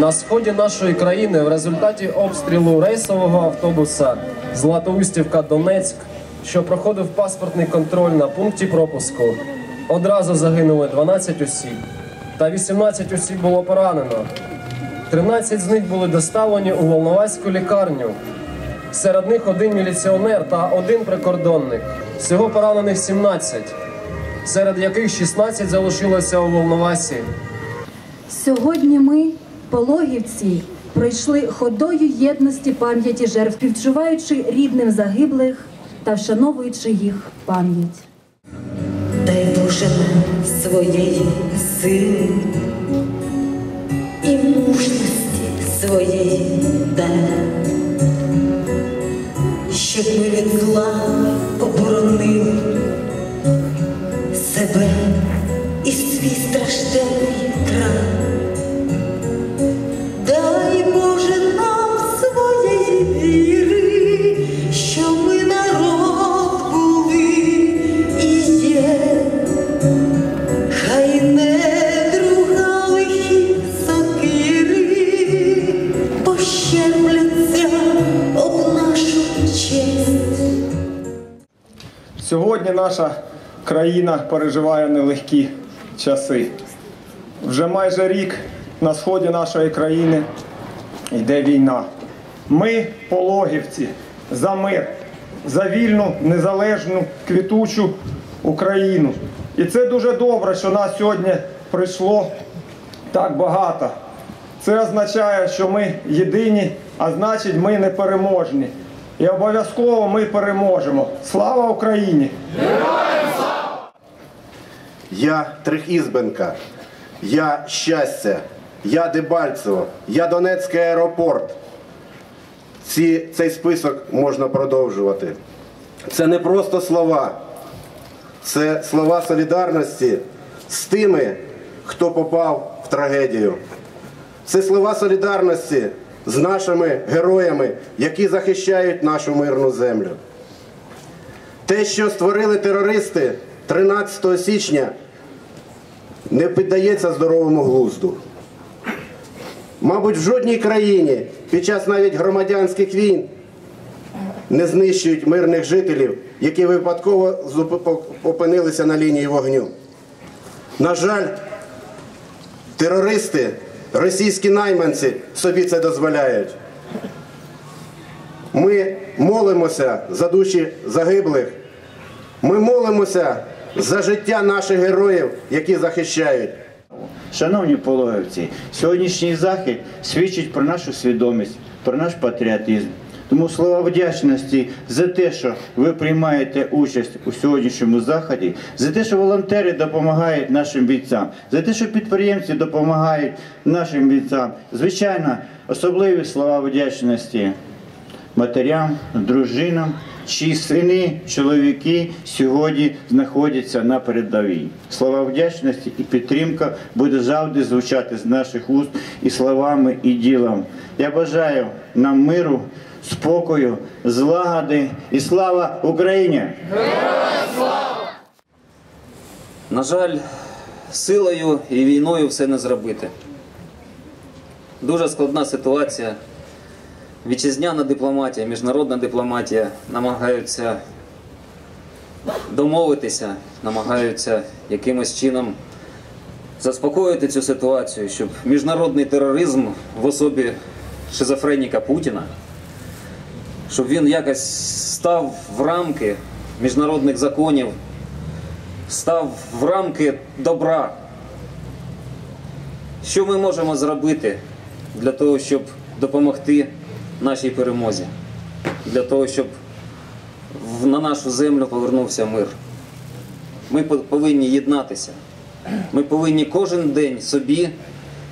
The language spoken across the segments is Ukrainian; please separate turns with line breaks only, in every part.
на сході нашої країни в результаті обстрілу рейсового автобуса Златоустівка Донецьк, що проходив паспортний контроль на пункті пропуску, одразу загинули 12 осіб, та 18 осіб було поранено. 13 з них були доставлені у Волноваську лікарню. Серед них один міліціонер та один прикордонник. Всього поранених 17, серед яких 16 залишилося у Волновасі.
Сьогодні ми, пологівці, пройшли ходою єдності пам'яті жертв, співчуваючи рідним загиблих та вшановуючи їх пам'ять.
Дай Боже своєї сили і мужності своєї дай, щоб ми від зла
наша країна переживає нелегкі часи. Вже майже рік на сході нашої країни йде війна. Ми, пологівці, за мир, за вільну, незалежну, квітучу Україну. І це дуже добре, що нас сьогодні прийшло так багато. Це означає, що ми єдині, а значить, ми непереможні. І обов'язково ми переможемо. Слава Україні!
Я Трихізбенка, я щастя, я Дебальцево, я Донецький аеропорт. Ці, цей список можна продовжувати. Це не просто слова, це слова солідарності з тими, хто попав в трагедію. Це слова солідарності з нашими героями, які захищають нашу мирну землю. Те, що створили терористи 13 січня, не піддається здоровому глузду. Мабуть, в жодній країні під час навіть громадянських війн не знищують мирних жителів, які випадково опинилися на лінії вогню. На жаль, терористи, російські найманці собі це дозволяють. Ми молимося за душі загиблих. Ми молимося за життя наших героїв, які захищають.
Шановні пологівці, сьогоднішній захід свідчить про нашу свідомість, про наш патріотизм. Тому слова вдячності за те, що ви приймаєте участь у сьогоднішньому заході, за те, що волонтери допомагають нашим бійцям, за те, що підприємці допомагають нашим бійцям. Звичайно, особливі слова вдячності матерям, дружинам, чиї сини, чоловіки сьогодні знаходяться на передовій. Слова вдячності і підтримка буде завжди звучати з наших уст і словами, і ділом. Я бажаю нам миру, спокою, злагоди і слава Україні!
На жаль, силою і війною все не зробити. Дуже складна ситуація. Вітчизняна дипломатія, міжнародна дипломатія намагаються домовитися, намагаються якимось чином заспокоїти цю ситуацію, щоб міжнародний тероризм в особі шизофреніка Путіна, щоб він якось став в рамки міжнародних законів, став в рамки добра. Що ми можемо зробити для того, щоб допомогти нашій перемозі, для того, щоб на нашу землю повернувся мир? Ми по- повинні єднатися. Ми повинні кожен день собі,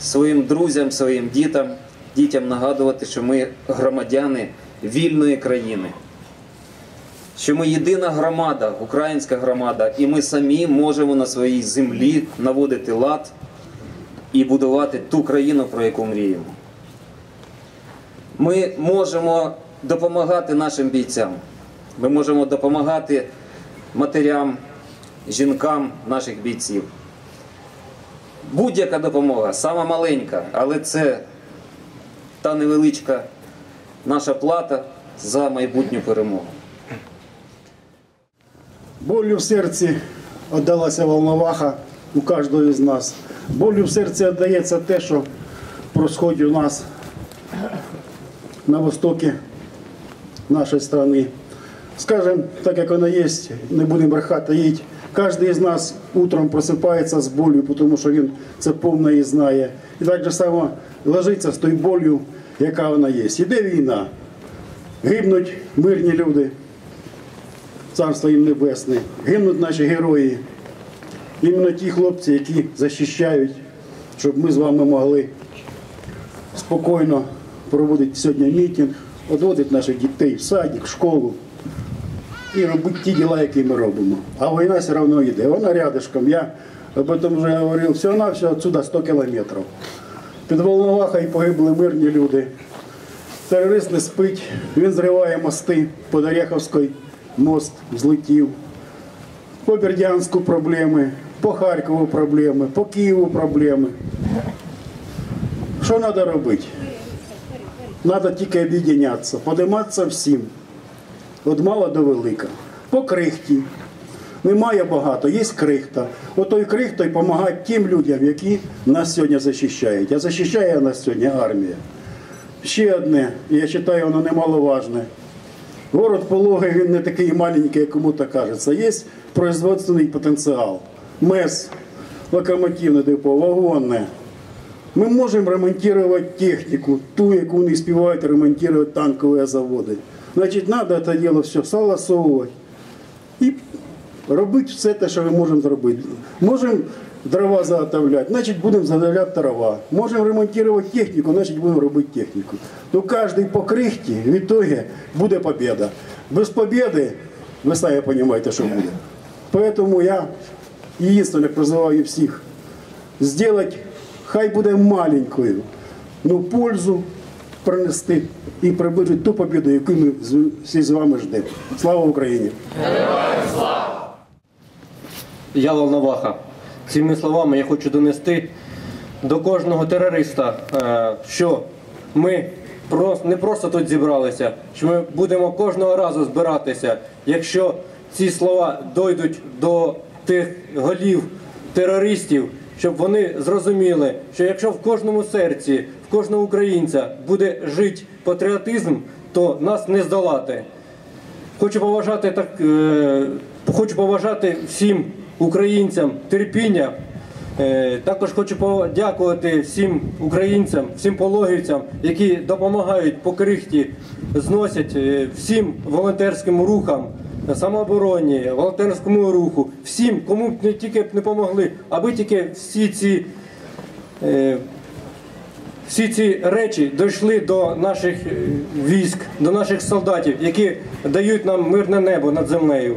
своїм друзям, своїм дітям, дітям нагадувати, що ми громадяни вільної країни що ми єдина громада, українська громада, і ми самі можемо на своїй землі наводити лад і будувати ту країну, про яку мріємо. Ми можемо допомагати нашим бійцям. Ми можемо допомагати матерям, жінкам наших бійців. Будь-яка допомога, сама маленька, але це та невеличка наша плата за майбутню перемогу.
Болью в серці віддалася волноваха у кожного з нас. Болью в серці віддається те, що происходить у нас на востокі нашої країни. Скажем, так як воно є, не будемо брехати їдь. Кожен із нас утром просипається з болью, тому що він це повно і знає. І так же само ложиться з тою болью, яка вона є. Іде війна, гибнуть мирні люди. Царство їм небесне, гинуть наші герої. Іменно ті хлопці, які захищають, щоб ми з вами могли спокійно проводити сьогодні мітинг, відводити наших дітей в садик, в школу і робити ті діла, які ми робимо. А війна все одно йде. Вона рядышком. Я об этом вже говорив, всього на все отсюда 100 кілометрів. Під Волновахою погибли мирні люди. Терорист не спить, він зриває мости під Ореховською, мост злетів. По Бердянську проблеми, по Харкову проблеми, по Києву проблеми. Що треба робити? Треба тільки об'єднатися, подиматися всім. Від мала до велика. По крихті. Немає багато, є крихта. Отой крихтой допомагає тим людям, які нас сьогодні захищають. А захищає нас сьогодні армія. Ще одне, я вважаю, воно немаловажне. Город Пологи він не такий маленький, як кому-то кажеться. Є производственний потенціал. МЕС, локомотивне депо, вагонне. Ми можемо ремонтувати техніку, ту, яку не співають ремонтувати танкові заводи. Значить, треба це діло все согласовувати і робити все те, що ми можемо зробити. Можемо дрова заготовляти, значить будемо заготовляти дрова. Можемо ремонтувати техніку, значить будемо робити техніку. Ну кожен по крихті, в итоге буде победа. Без победи, ви самі розумієте, що буде. Поэтому я единственное призываю всіх сделать, хай буде маленькою, ну пользу принести і приближити ту побіду, яку ми всі з вами ждемо. Слава Україні!
Я Волноваха. Цими словами я хочу донести до кожного терориста, е, що ми не просто тут зібралися, що ми будемо кожного разу збиратися, якщо ці слова дойдуть до тих голів терористів, щоб вони зрозуміли, що якщо в кожному серці, в кожного українця буде жити патріотизм, то нас не здолати. Хочу побажати так, е, хочу побажати всім українцям терпіння. Е, також хочу подякувати всім українцям, всім пологівцям, які допомагають по крихті, зносять е, всім волонтерським рухам, самообороні, волонтерському руху, всім, кому б не тільки б не помогли, аби тільки всі ці. е, всі ці речі дійшли до наших військ, до наших солдатів, які дають нам мирне небо над землею.